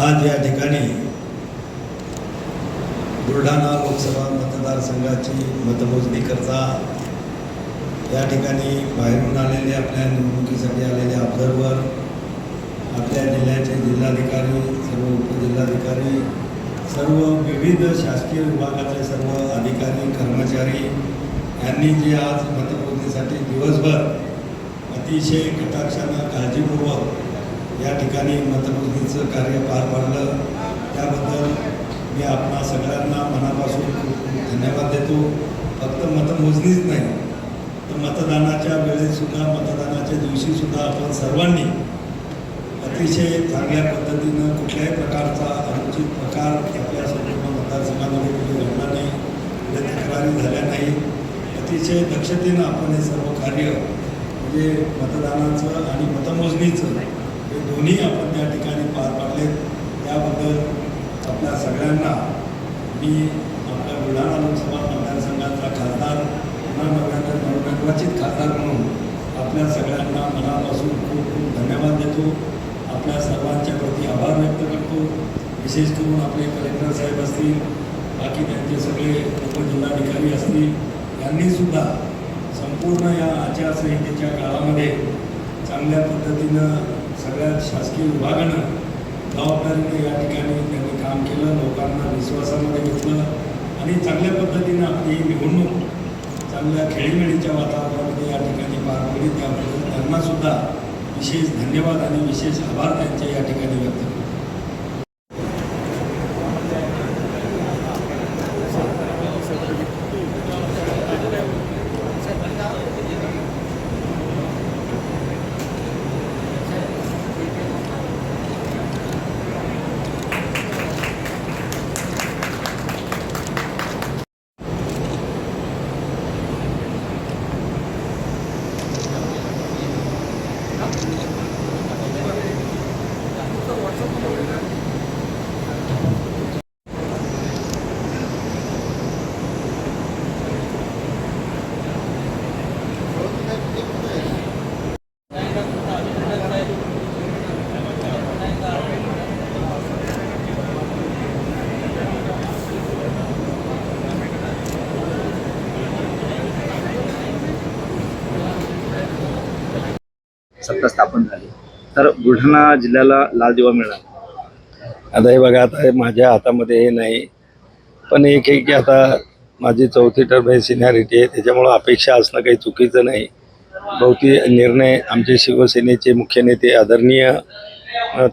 आज या ठिकाणी बुलढाणा लोकसभा मतदारसंघाची मतमोजणी करता या ठिकाणी बाहेरून आलेले आपल्या निवडणुकीसाठी आलेले ऑब्झर्वर आपल्या जिल्ह्याचे जिल्हाधिकारी सर्व उपजिल्हाधिकारी सर्व विविध शासकीय विभागाचे सर्व अधिकारी कर्मचारी यांनी जे आज मतमोजणीसाठी दिवसभर अतिशय कटाक्षानं काळजीपूर्वक या ठिकाणी मतमोजणीचं कार्य पार पाडलं. त्याबद्दल मी आपणा सगळ्यांना मनापासून धन्यवाद देतो. फक्त मतमोजणीच नाही तर मतदानाच्या वेळेसुद्धा मतदानाच्या दिवशीसुद्धा आपण सर्वांनी अतिशय चांगल्या पद्धतीनं कुठल्याही प्रकारचा अनुचित प्रकार आपल्या संपूर्ण मतदारसंघामध्ये कुठे घडला नाही कुठे तक्रारी झाल्या नाही अतिशय दक्षतेनं आपण हे सर्व कार्य म्हणजे मतदानाचं आणि मतमोजणीचं हे दोन्ही आपण त्या ठिकाणी पार पाडले त्याबद्दल आपल्या सगळ्यांना मी आपल्या बुलढाणा लोकसभा मतदारसंघाचा खासदार पुन्हा नव्यानं नवनिर्वाचित खासदार म्हणून आपल्या सगळ्यांना मनापासून खूप खूप धन्यवाद देतो. आपल्या सर्वांच्या प्रती आभार व्यक्त करतो. विशेष करून आपले कलेक्टर साहेब असतील बाकी त्यांचे सगळे उपजिल्हाधिकारी असतील यांनीसुद्धा संपूर्ण या आचारसंहितेच्या काळामध्ये चांगल्या पद्धतीनं सगळ्या शासकीय विभागानं जबाबदारीने या ठिकाणी त्यांनी काम केलं लोकांना विश्वासामध्ये घेतलं आणि चांगल्या पद्धतीनं आपली निवडणूक चांगल्या खेळीमेळीच्या वातावरणामध्ये या ठिकाणी पार पडली. त्याबद्दल त्यांनासुद्धा विशेष धन्यवाद आणि विशेष आभार त्यांचे या ठिकाणी व्यक्त करतो. सत्ता स्थापन झाली. तर बुलढाणा जिल्ह्याला लाल दिवा मिळाला आता हे बघा आता माझ्या हातामध्ये हे नाही. पण एक आहे की आता माझी चौथी टर्म आहे सिनियरिटी आहे त्याच्यामुळं अपेक्षा असणं काही चुकीचं नाही. बहुती निर्णय आमचे शिवसेनेचे मुख्य नेते आदरणीय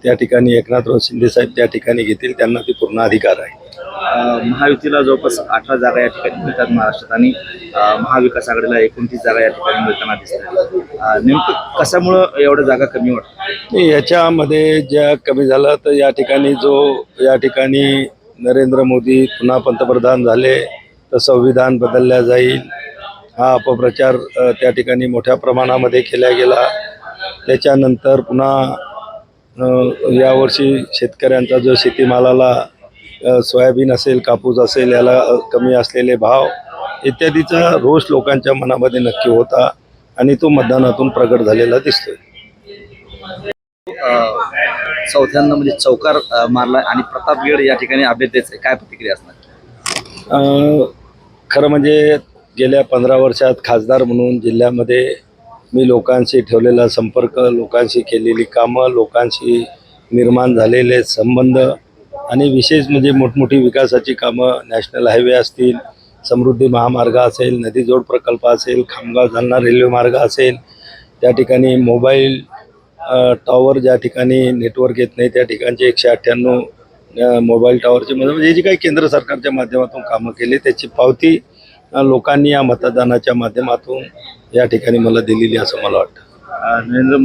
त्या ठिकाणी एकनाथराव शिंदेसाहेब त्या ठिकाणी घेतील त्यांना ते पूर्ण अधिकार आहे. महायुतीला जवळपास अठरा जागा या ठिकाणी मिळतात महाराष्ट्रात आणि महाविकास आघाडीला एकोणतीस जागा या ठिकाणी मिळताना दिसतात नेमकं कशामुळं एवढ्या जागा कमी वाटतात? याच्यामध्ये ज्या कमी झालं तर या ठिकाणी जो या ठिकाणी नरेंद्र मोदी पुन्हा पंतप्रधान झाले तर संविधान बदलल्या जाईल. हा अपप्रचार त्या ठिकाणी मोठ्या प्रमाणामध्ये केला गेला. त्याच्यानंतर पुन्हा यावर्षी शेतकऱ्यांचा जो शेतीमालाला सोयाबीन असेल कापूस असेल याला कमी असलेले भाव इत्यादीचा रोष लोकांच्या मनामध्ये नक्की होता आणि तो मतदानातून प्रगट झालेला दिसतोय. चौथ्यांदा म्हणजे चौकार मारला आणि प्रतापगड या ठिकाणी अभ्यर्थीच काय प्रतिक्रिया असणार? खरं म्हणजे गेल्या पंधरा वर्षात खासदार म्हणून जिल्ह्यामध्ये मी लोकांशी ठेवलेला संपर्क लोकांशी केलेली कामं लोकांशी निर्माण झालेले संबंध आणि विशेष म्हणजे मोठमोठी विकासाची कामं नॅशनल हायवे असतील समृद्धी महामार्ग असेल नदीजोड प्रकल्प असेल खामगाव जालना रेल्वे मार्ग असेल त्या ठिकाणी मोबाईल टॉवर ज्या ठिकाणी नेटवर्क येत नाही त्या ठिकाणचे एकशे अठ्ठ्याण्णव मोबाईल टॉवरचे म्हणजे, म्हणजे जी काही केंद्र सरकारच्या माध्यमातून कामं केली त्याची पावती लोकांनी या मतदानाच्या माध्यमातून या ठिकाणी मला दिलेली असं मला वाटतं. नरेंद्र